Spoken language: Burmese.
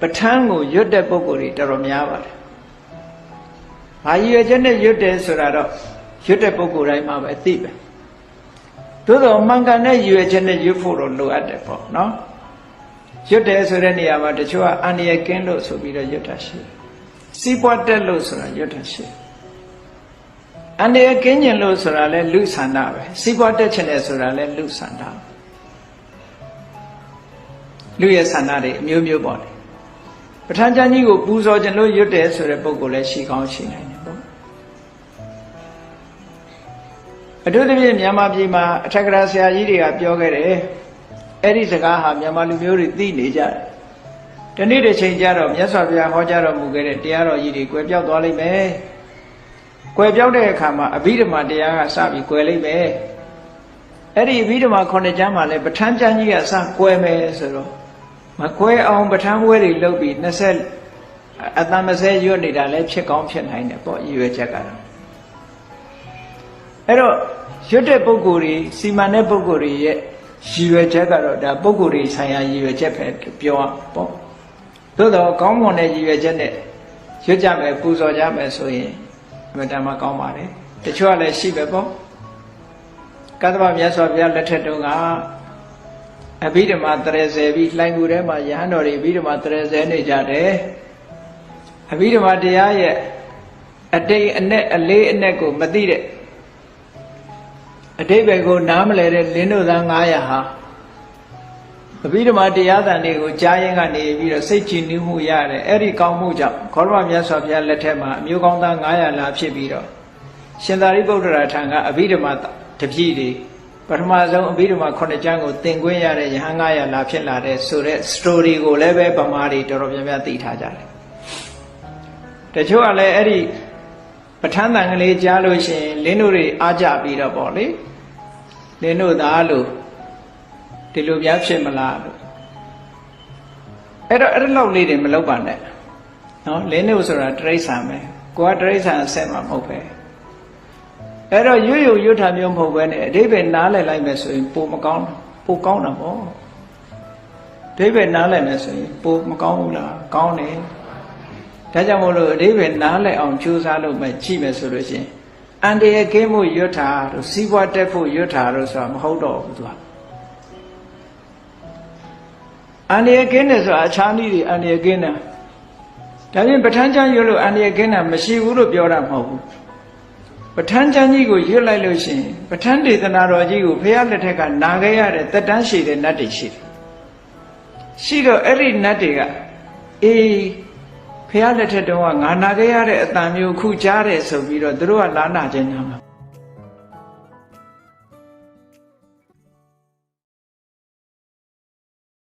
ပဋ္ဌာန်းကိုရွတ်တဲ့ပုဂ္ဂိုလ်တွေတော်တော်များပါတယ်။ဘာရည်ရွယ်ချက်နဲ့ရွတ်တယ်ဆိုတာတော့ရွတ်တဲ့ပုဂ္ဂိုလ်တိုင်းမှာပဲသိပဲ။သို့တော့မှန်ကန်တဲ့ရည်ရွယ်ချက်နဲ့ရွတ်ဖို့တော့လိုအပ်တယ်ပေါ့နော်။ရွတ်တယ်ဆိုတဲ့နေရာမှာတချို့ကအန္တရာယ်ကင်းလို့ဆိုပြီးတော့ရွတ်တာရှိတယ်။စီးပွားတက်လို့ဆိုတာရွတ်တာရှိတယ်။အန္တရာယ်ကင်းကျင်လို့ဆိုတာလဲလူဆန္ဒပဲ။စီးပွားတက်ချင်တယ်ဆိုတာလဲလူဆန္ဒပဲ။လူရဲ့ဆန္ဒတွေအမျိုးမျိုးပေါ့လေ ပဋ္ဌာန်းကျမ်းကြီးကိုပူဇော်ခြင်းလို့ရွတ်တယ်ဆိုတဲ့ပုံကိုလည်းရှိကောင်းရှိနိုင်တယ်ပေါ့အထူးသဖြင့်မြန်မာပြည်မှာအထက်ကရာဆရာကြီးတွေကပြောခဲ့တယ်အဲ့ဒီစကားဟာမြန်မာလူမျိုးတွေသိနေကြတယ်ဒီနေ့တစ်ချိန်ကျတော့မြတ်စွာဘုရားဟောကြားတော်မူခဲ့တဲ့တရားတော်ကြီးတွေကွယ်ပြောက်သွားလိမ့်မယ်ကွယ်ပြောက်တဲ့အခါမှာအဘိဓမ္မာတရားကစပြီးကွယ်လိမ့်မယ်အဲ့ဒီအဘိဓမ္မာခုနှစ်ကျမ်းမှာလည်းပဋ္ဌာန်းကျမ်းကြီးကစကွယ်မယ်ဆိုတော့ မကွဲအောင်ပဋ္ဌာန်းပွဲတွေလုပ်ပြီး20အတန်20ရွတ်နေတာလည်းဖြစ်ကောင်းဖြစ်နိုင်တယ်ပေါ့ရည်ရွယ်ချက်ကတော့အဲ့တော့ရွတ်တဲ့ပုံကိုယ်တွေစီမံတဲ့ပုံကိုယ်တွေရဲ့ရည်ရွယ်ချက်ကတော့ဒါပုံကိုယ်တွေဆိုင်ရာရည်ရွယ်ချက်ပဲပြောရပေါ့သို့တော့ကောင်းမွန်တဲ့ရည်ရွယ်ချက်နဲ့ရွတ်ကြမယ်ပူဇော်ကြမယ်ဆိုရင်အမှန်တမ်းကောင်းပါတယ်တချို့ကလည်းရှိပဲပေါ့ကတ္တဗမြတ်စွာဘုရားလက်ထက်တုန်းက အဘိဓမ္မာတရဇယ်ပြီးလှိုင်ကူထဲမှာယဟန်တော်တွေအဘိဓမ္မာတရဇယ်နေကြတယ်အဘိဓမ္မာတရားရဲ့အတိတ်အ내အလေးအ내ကိုမသိတဲ့အတိတ်ပဲကိုနားမလဲတဲ့လင်းတို့သား900ဟာအဘိဓမ္မာတရားသံတွေကိုကြားရင်ကနေပြီးတော့စိတ်ကြည်နူးမှုရတယ်အဲ့ဒီကောင်းမှုကြောင့်ခေါရမမြတ်စွာဘုရားလက်ထက်မှာအမျိုးကောင်းသား900လာဖြစ်ပြီးတော့ရှင်သာရိပုတ္တရာထံကအဘိဓမ္မာတပည့်တွေ ပထမဆုံးအဘိဓမ္မာခုနှစ်ကျမ်းကိုသင်ခွင့်ရတဲ့ယဟန်900လာဖြစ်လာတဲ့ဆိုတဲ့ story ကိုလည်းပဲဗမာတွေတော်တော်များများသိထားကြတယ်တချို့ကလည်းအဲ့ဒီပဋ္ဌာန်းတန်ကလေးကြားလို့ရှိရင်လင်းတို့တွေအားကြပြီးတော့ပေါ့လေလင်းတို့သားလို့ဒီလိုများဖြစ်မလားလို့အဲ့တော့အဲ့ဒီလောက်လေးတွေမလုပ်ပါနဲ့နော်လင်းတို့ဆိုတာတရိษံပဲကိုကတရိษံအဆက်မှာမဟုတ်ပဲ အဲ့တော့ရွရွရွထားမျိုးမဟုတ်ပဲနဲ့အဓိပ္ပာယ်နားလည်လိုက်မယ်ဆိုရင်ပိုမကောင်းပိုကောင်းတာပေါ့အဓိပ္ပာယ်နားလည်မယ်ဆိုရင်ပိုမကောင်းဘူးလားကောင်းတယ်ဒါကြောင့်မို့လို့အဓိပ္ပာယ်နားလည်အောင်ကြိုးစားလို့မဲ့ကြည့်မယ်ဆိုလို့ရှိရင်အန္တရာယ်ကင်းမှုရွတ်တာတို့စီးပွားတက်ဖို့ရွတ်တာတို့ဆိုတာမဟုတ်တော့ဘူးသူကအန္တရာယ်ကင်းတယ်ဆိုတာအခြားနည်းတွေအန္တရာယ်ကင်းတာဒါပြင်ပဋ္ဌာန်းကျမ်းရွတ်လို့အန္တရာယ်ကင်းတာမရှိဘူးလို့ပြောတာမဟုတ်ဘူး ပဋ္ဌာန်းကျမ်းကြီးကိုရွတ်လိုက်လို့ရှိရင်ပဋ္ဌာန်းဒေသနာတော်ကြီးကိုဘုရားလက်ထက်ကနာခဲ့ရတဲ့တက်တန်းရှိတဲ့နတ်တွေရှိတယ်ရှိတော့အဲ့ဒီနတ်တွေကအေးဘုရားလက်ထက်တုန်းကငါနာခဲ့ရတဲ့အတန်မျိုးခုကြားတယ်ဆိုပြီးတော့သူတို့ကလာနာခြင်းနာမှာ